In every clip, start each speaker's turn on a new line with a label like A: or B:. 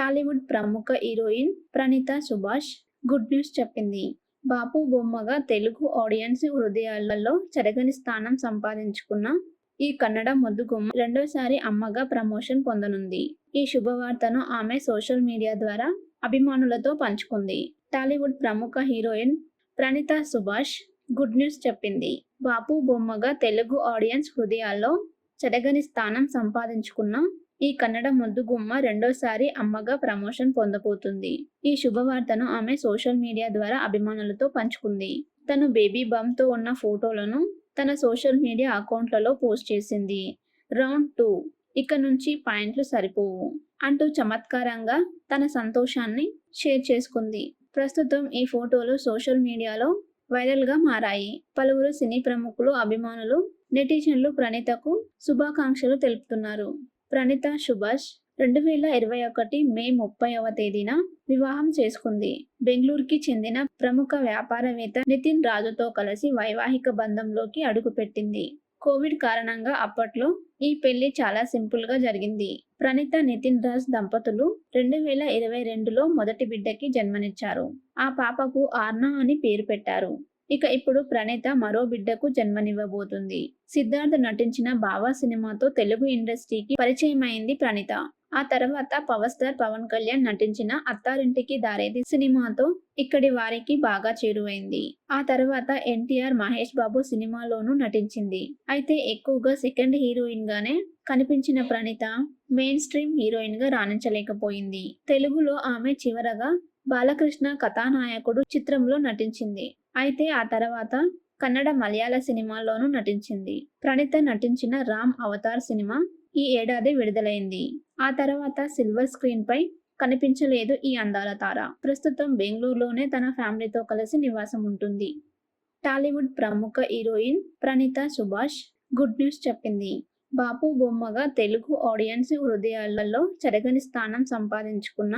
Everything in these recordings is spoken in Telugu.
A: టాలీవుడ్ ప్రముఖ heroine Pranitha Subhash good news చెప్పింది. బాపు బొమ్మగా తెలుగు ఆడియన్స్ హృదయాలలో చెరగని స్థానం సంపాదించుకున్న ఈ కన్నడ ముద్దుగుమ్మ రెండోసారి అమ్మగా ప్రమోషన్ పొందనుంది. ఈ శుభవార్తను ఆమె సోషల్ మీడియా ద్వారా అభిమానులతో పంచుకుంది. టాలీవుడ్ ప్రముఖ heroine Pranitha Subhash good news చెప్పింది. బాపు బొమ్మగా తెలుగు ఆడియన్స్ హృదయాల్లో చెరగని స్థానం సంపాదించుకున్న ఈ కన్నడ ముద్దుగుమ్మ రెండోసారి అమ్మగా ప్రమోషన్ పొందబోతుంది. ఈ శుభవార్తను ఆమె సోషల్ మీడియా ద్వారా అభిమానులతో పంచుకుంది. తను బేబీ బమ్తో ఉన్న ఫోటోలను తన సోషల్ మీడియా అకౌంట్లలో పోస్ట్ చేసింది. రౌండ్ టూ ఇక నుంచి పాయింట్లు సరిపోవు అంటూ చమత్కారంగా తన సంతోషాన్ని షేర్ చేసుకుంది. ప్రస్తుతం ఈ ఫోటోలు సోషల్ మీడియాలో వైరల్గా మారాయి. పలువురు సినీ ప్రముఖులు అభిమానులు నెటిజన్లు ప్రణీతకు శుభాకాంక్షలు తెలుపుతున్నారు. ప్రణీత సుభాష్ రెండు వేల ఇరవై ఒకటి మే ముప్పైవ తేదీన వివాహం చేసుకుంది. బెంగళూరుకి చెందిన ప్రముఖ వ్యాపారవేత్త నితిన్ రాజుతో కలిసి వైవాహిక బంధంలోకి అడుగుపెట్టింది. కోవిడ్ కారణంగా అప్పట్లో ఈ పెళ్ళి చాలా సింపుల్గా జరిగింది. ప్రణీత నితిన్ రాజ్ దంపతులు రెండు వేల ఇరవై రెండులో మొదటి బిడ్డకి జన్మనిచ్చారు. ఆ పాపకు ఆర్నా అని పేరు పెట్టారు. ఇక ఇప్పుడు ప్రణీత మరో బిడ్డకు జన్మనివ్వబోతుంది. సిద్ధార్థ్ నటించిన బావా సినిమాతో తెలుగు ఇండస్ట్రీకి పరిచయం అయింది ప్రణీత. ఆ తర్వాత పవర్ స్టార్ పవన్ కళ్యాణ్ నటించిన అత్తారింటికి దారేది సినిమాతో ఇక్కడి వారికి బాగా చేరువైంది. ఆ తర్వాత ఎన్టీఆర్ మహేష్ బాబు సినిమాలోనూ నటించింది. అయితే ఎక్కువగా సెకండ్ హీరోయిన్ గానే కనిపించిన ప్రణీత మెయిన్ స్ట్రీమ్ హీరోయిన్గా రాణించలేకపోయింది. తెలుగులో ఆమె చివరగా బాలకృష్ణ కథానాయకుడు చిత్రంలో నటించింది. అయితే ఆ తర్వాత కన్నడ మలయాళ సినిమాల్లోనూ నటించింది. ప్రణీత నటించిన రామ్ అవతార్ సినిమా ఈ ఏడాది విడుదలైంది. ఆ తర్వాత సిల్వర్ స్క్రీన్ పై కనిపించలేదు ఈ అందాల తార. ప్రస్తుతం బెంగళూరులోనే తన ఫ్యామిలీతో కలిసి నివాసం ఉంటుంది. టాలీవుడ్ ప్రముఖ heroine Pranitha Subhash good news చెప్పింది. బాపు బొమ్మగా తెలుగు ఆడియన్స్ హృదయాలలో చెరగని స్థానం సంపాదించుకున్న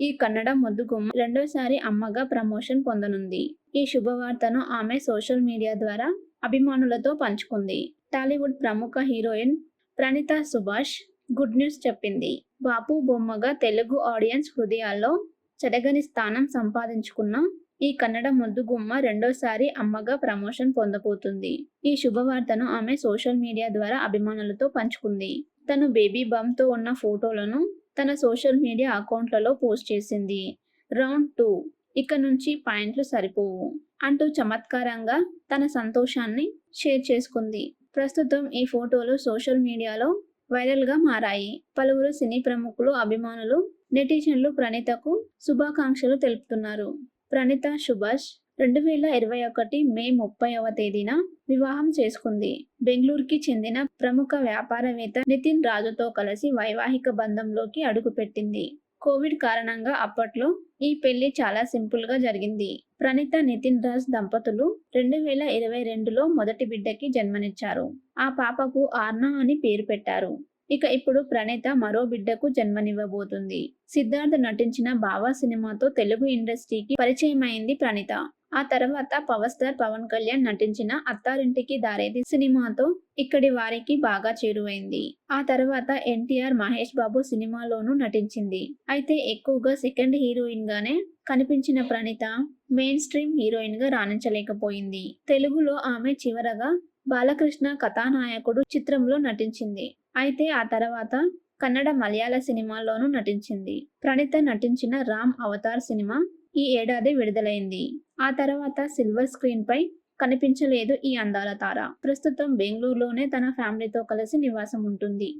A: ఈ కన్నడ ముద్దుగుమ్మ రెండోసారి అమ్మగా ప్రమోషన్ పొందనుంది. ఈ శుభవార్తను ఆమె సోషల్ మీడియా ద్వారా అభిమానులతో పంచుకుంది. టాలీవుడ్ ప్రముఖ heroine Pranitha Subhash good news చెప్పింది. బాపు బొమ్మగా తెలుగు ఆడియన్స్ హృదయాల్లో చెడగని స్థానం సంపాదించుకున్న ఈ కన్నడ ముద్దుగుమ్మ రెండోసారి అమ్మగా ప్రమోషన్ పొందబోతుంది. ఈ శుభవార్తను ఆమె సోషల్ మీడియా ద్వారా అభిమానులతో పంచుకుంది. తను బేబీ బమ్తో ఉన్న ఫోటోలను తన సోషల్ మీడియా అకౌంట్లలో పోస్ట్ చేసింది. రౌండ్ టూ ఇక నుంచి పాయింట్లు సరిపోవు అంటూ చమత్కారంగా తన సంతోషాన్ని షేర్ చేసుకుంది. ప్రస్తుతం ఈ ఫోటోలు సోషల్ మీడియాలో వైరల్గా మారాయి. పలువురు సినీ ప్రముఖులు అభిమానులు నెటిజన్లు ప్రణీతకు శుభాకాంక్షలు తెలుపుతున్నారు. ప్రణీత సుభాష్ రెండు వేల ఇరవై ఒకటి మే ముప్పైవ తేదీన వివాహం చేసుకుంది. బెంగళూరుకి చెందిన ప్రముఖ వ్యాపారవేత్త నితిన్ రాజుతో కలిసి వైవాహిక బంధంలోకి అడుగుపెట్టింది. కోవిడ్ కారణంగా అప్పట్లో ఈ పెళ్ళి చాలా సింపుల్గా జరిగింది. ప్రణీత నితిన్ రాజ్ దంపతులు రెండు వేల ఇరవై రెండులో మొదటి బిడ్డకి జన్మనిచ్చారు. ఆ పాపకు ఆర్నా అని పేరు పెట్టారు. ఇక ఇప్పుడు ప్రణీత మరో బిడ్డకు జన్మనివ్వబోతుంది. సిద్ధార్థ్ నటించిన బావా సినిమాతో తెలుగు ఇండస్ట్రీకి పరిచయం అయింది ప్రణీత. ఆ తర్వాత పవర్ స్టార్ పవన్ కళ్యాణ్ నటించిన అత్తారింటికి దారేది సినిమాతో ఇక్కడి వారికి బాగా చేరువైంది. ఆ తర్వాత ఎన్టీఆర్ మహేష్ బాబు సినిమాలోనూ నటించింది. అయితే ఎక్కువగా సెకండ్ హీరోయిన్ గానే కనిపించిన ప్రణీత మెయిన్ స్ట్రీమ్ హీరోయిన్గా రాణించలేకపోయింది. తెలుగులో ఆమె చివరగా బాలకృష్ణ కథానాయకుడు చిత్రంలో నటించింది. అయితే ఆ తర్వాత కన్నడ మలయాళ సినిమాల్లోనూ నటించింది. ప్రణీత నటించిన రామ్ అవతార్ సినిమా ఈ ఏడాది విడుదలైంది. ఆ తర్వాత సిల్వర్ స్క్రీన్ పై కనిపించలేదు ఈ అందాల తార. ప్రస్తుతం బెంగళూరులోనే తన ఫ్యామిలీతో కలిసి నివాసం ఉంటుంది.